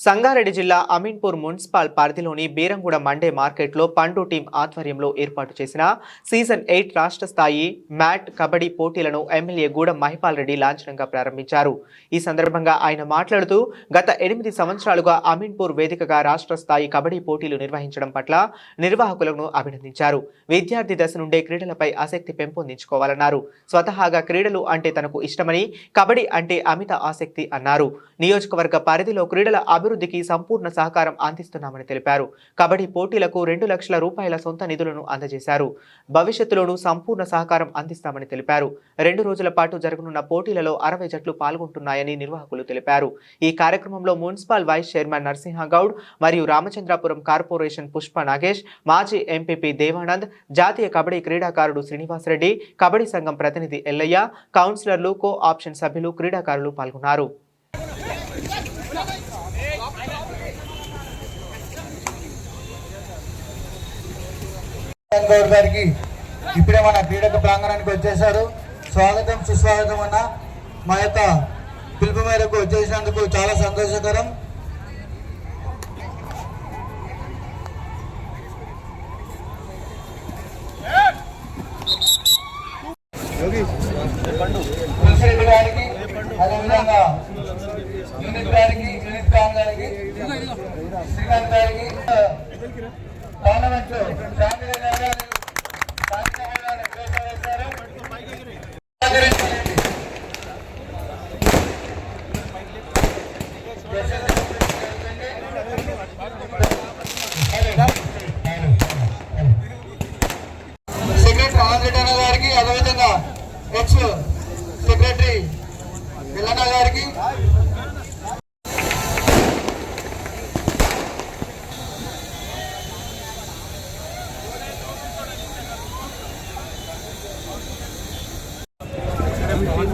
సంగారెడ్డి జిల్లా అమీన్పూర్ మున్సిపల్ పరిధిలోని బీరంగూడ మండే మార్కెట్లో పండు టీం ఆధ్వర్యంలో ఏర్పాటు చేసిన సీజన్ ఎయిట్ రాష్ట్ర స్థాయి మ్యాట్ కబడ్డీ పోటీలను ఎమ్మెల్యే గూడెం మహిపాల్ రెడ్డి లాంఛనంగా ప్రారంభించారు. ఈ సందర్భంగా ఆయన మాట్లాడుతూ గత ఎనిమిది సంవత్సరాలుగా అమీన్పూర్ వేదికగా రాష్ట్ర స్థాయి కబడ్డీ పోటీలు నిర్వహించడం పట్ల నిర్వాహకులను అభినందించారు. విద్యార్థి దశ నుండే క్రీడలపై ఆసక్తి పెంపొందించుకోవాలన్నారు. స్వతహాగా క్రీడలు అంటే తనకు ఇష్టమని కబడ్డీ అంటే అమిత ఆసక్తి అన్నారు. నియోజకవర్గ పరిధిలో క్రీడల అభివృద్ధికి సంపూర్ణ సహకారం అందిస్తున్నామని తెలిపారు. కబడ్డీ పోటీలకు రెండు లక్షల రూపాయల సొంత నిధులను అందజేశారు. భవిష్యత్తులోనూ సంపూర్ణ సహకారం అందిస్తామని తెలిపారు. రెండు రోజుల పాటు జరగనున్న పోటీలలో అరవై జట్లు పాల్గొంటున్నాయని నిర్వాహకులు తెలిపారు. ఈ కార్యక్రమంలో మున్సిపల్ వైస్ చైర్మన్ నరసింహగౌడ్ మరియు రామచంద్రాపురం కార్పొరేషన్ పుష్ప నాగేష్ మాజీ ఎంపీపీ దేవానంద్ జాతీయ కబడ్డీ క్రీడాకారుడు శ్రీనివాసరెడ్డి కబడ్డీ సంఘం ప్రతినిధి ఎల్లయ్య కౌన్సిలర్లు కో ఆప్షన్ సభ్యులు క్రీడాకారులు పాల్గొన్నారు. గౌడ్ గారికి ఇప్పుడే మన క్రీడక ప్రాంగణానికి వచ్చేసారు స్వాగతం సుస్వాగతం అన్న మా యొక్క పిలుపు మేరకు వచ్చేసినందుకు చాలా సంతోషకరం. గారికి అదేవిధంగా యూనిట్ గారికి యూనిట్ ఖాన్ గారికి శ్రీకాంత్ గారికి పార్లమెంట్ సెక్రటరీ ఆంధ్రటన గారికి అదేవిధంగా ఎక్స్ సెక్రటరీ ఎల్లన్న గారికి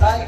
సాయి